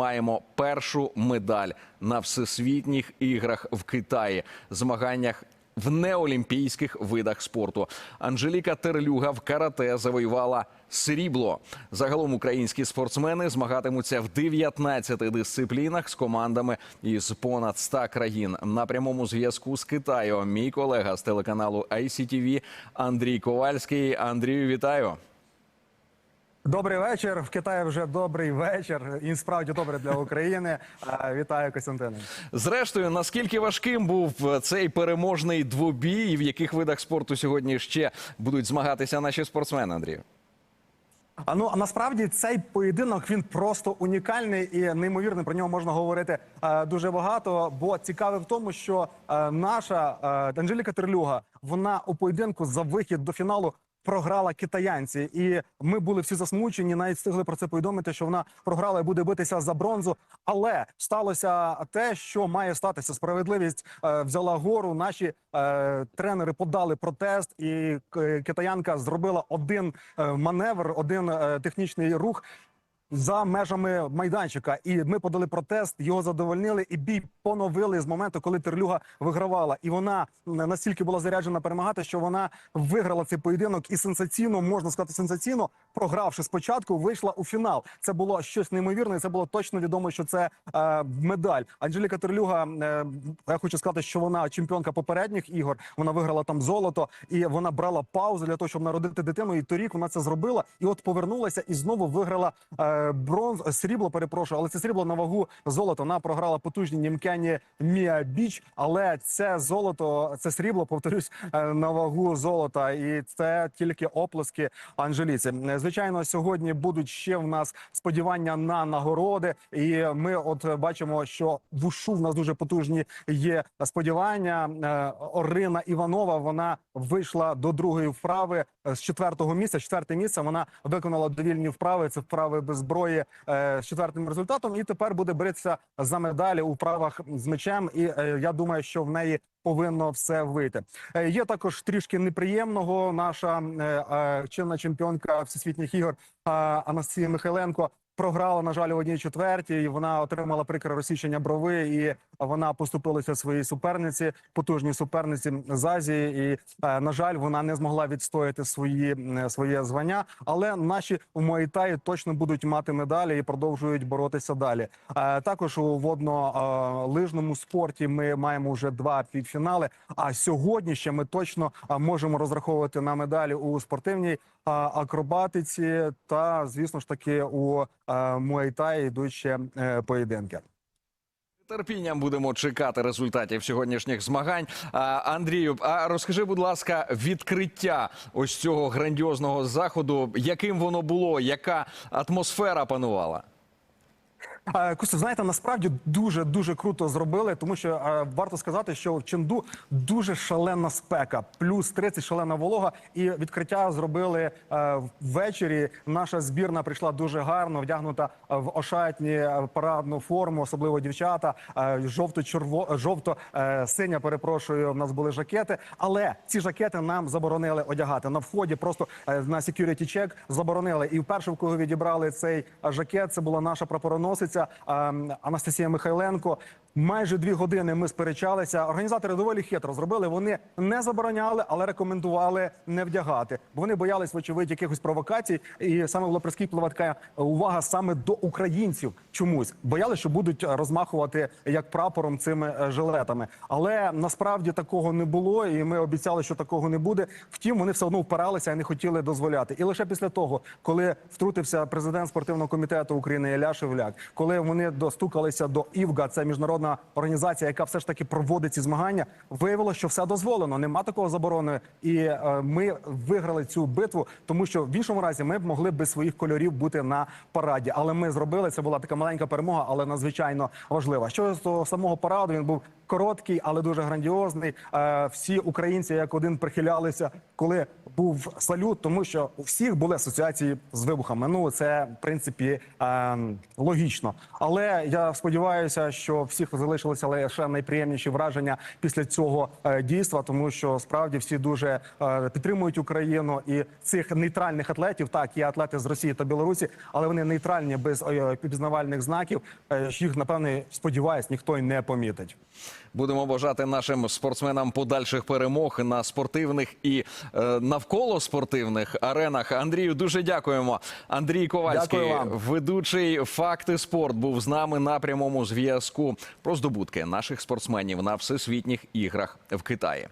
маємо першу медаль на всесвітніх іграх в Китаї, змаганнях. В неолімпійських видах спорту Анжеліка Терлюга в карате завоювала срібло. Загалом українські спортсмени змагатимуться в 19 дисциплінах з командами із понад 100 країн. На прямому зв'язку з Китаю мій колега з телеканалу ICTV Андрій Ковальський. Андрію, вітаю. Добрий вечір. В Китаї вже добрий вечір. І справді добре для України. Е, Вітаю, Костянтине. Зрештою, наскільки важким був цей переможний двобій, і в яких видах спорту сьогодні ще будуть змагатися наші спортсмени, Андрію? А ну а насправді цей поєдинок він просто унікальний і неймовірний. Про нього можна говорити е, дуже багато. Бо цікаве в тому, що е, наша е, Анжеліка Терлюга вона у поєдинку за вихід до фіналу. Програла китаянці, і ми були всі засмучені. Навіть встигли про це повідомити, що вона програла і буде битися за бронзу. Але сталося те, що має статися. Справедливість е, взяла гору. Наші е, тренери подали протест, і китаянка зробила один е, маневр, один е, технічний рух. За межами майданчика, і ми подали протест, його задовольнили, і бій поновили з моменту, коли Терлюга вигравала. І вона настільки була заряджена перемагати, що вона виграла цей поєдинок і сенсаційно можна сказати, сенсаційно програвши спочатку, вийшла у фінал. Це було щось неймовірне. Це було точно відомо, що це е, медаль. Анжеліка Терлюга. Е, я хочу сказати, що вона чемпіонка попередніх ігор. Вона виграла там золото, і вона брала паузу для того, щоб народити дитину. І торік вона це зробила. І от повернулася і знову виграла е, бронз срібло. Перепрошую, але це срібло на вагу золота. Вона програла потужній німкені Мія Біч. Але це золото, це срібло, повторюсь, е, на вагу золота, і це тільки оплески Анжеліці. Звичайно, сьогодні будуть ще в нас сподівання на нагороди, і ми от бачимо, що в ушу в нас дуже потужні є сподівання. Е, Орина Іванова вона вийшла до другої вправи е, з четвертого місця. Четверте місце вона виконала довільні вправи. Це вправи без зброї е, з четвертим результатом. І тепер буде битися за медалі у вправах з мечем. І я думаю, що в неї повинно все вийти. Е, Є також трішки неприємного. Наша е, е, чинна чемпіонка всесвітніх ігор Анастасія Михайленко. Програла, на жаль, у одній четвертій. Вона отримала прикре розсічення брови, і вона поступилася своїй суперниці, потужній суперниці з Азії. І е, на жаль, вона не змогла відстояти свої своє звання. Але наші у Муайтаї точно будуть мати медалі і продовжують боротися далі. Е, Також у водно-лижному спорті ми маємо вже два півфінали. А сьогодні ще ми точно е, можемо розраховувати на медалі у спортивній акробатиці та, звісно ж таки, у Муайтаї йдуть ще е, поєдинки. Терпінням будемо чекати результатів сьогоднішніх змагань. Андрію, а розкажи, будь ласка, відкриття ось цього грандіозного заходу, яким воно було, яка атмосфера панувала? Е, знаєте, насправді дуже дуже круто зробили, тому що варто сказати, що в Ченду дуже шалена спека, плюс 30 шалена волога. І відкриття зробили ввечері. Наша збірна прийшла дуже гарно, вдягнута в ошатні парадну форму, особливо дівчата. Е, жовто черво жовто е. Перепрошую, в нас були жакети, але ці жакети нам заборонили одягати на вході. Просто е, на security check заборонили. І вперше, в кого відібрали цей жакет, це була наша прапороносиця Анастасія Михайленко. Майже дві години ми сперечалися. Організатори доволі хитро зробили. Вони не забороняли, але рекомендували не вдягати, бо вони боялись, вочевидь, якихось провокацій. І саме була прискіплива така увага саме до українців. Чомусь боялись, що будуть розмахувати як прапором цими е, жилетами. Але насправді такого не було, і ми обіцяли, що такого не буде. Втім, вони все одно впиралися і не хотіли дозволяти. І лише після того, коли втрутився президент спортивного комітету України Ілля Шевляк, коли вони достукалися до ІВГА, це міжнародна організація, яка все ж таки проводить ці змагання, виявила, що все дозволено. Нема такого заборони, і е, ми виграли цю битву, тому що в іншому разі ми б могли без своїх кольорів бути на параді. Але ми зробили це була така маленька перемога, але надзвичайно важлива. Що з того самого параду він був короткий, але дуже грандіозний. Е, Всі українці як один прихилялися, коли був салют, тому що у всіх були асоціації з вибухами. Ну це в принципі е, логічно. Але я сподіваюся, що всіх залишилися лише найприємніші враження після цього е, дійства, тому що справді всі дуже підтримують Україну і цих нейтральних атлетів. Так, є атлети з Росії та Білорусі, але вони нейтральні без пізнавальних знаків. Їх напевне сподіваюсь, ніхто й не помітить. Будемо бажати нашим спортсменам подальших перемог на спортивних і е, навколо спортивних аренах. Андрію дуже дякуємо. Андрій Ковальський, Дякую вам. ведучий факти спорт, був з нами на прямому зв'язку про здобутки наших спортсменів на всесвітніх іграх в Китаї.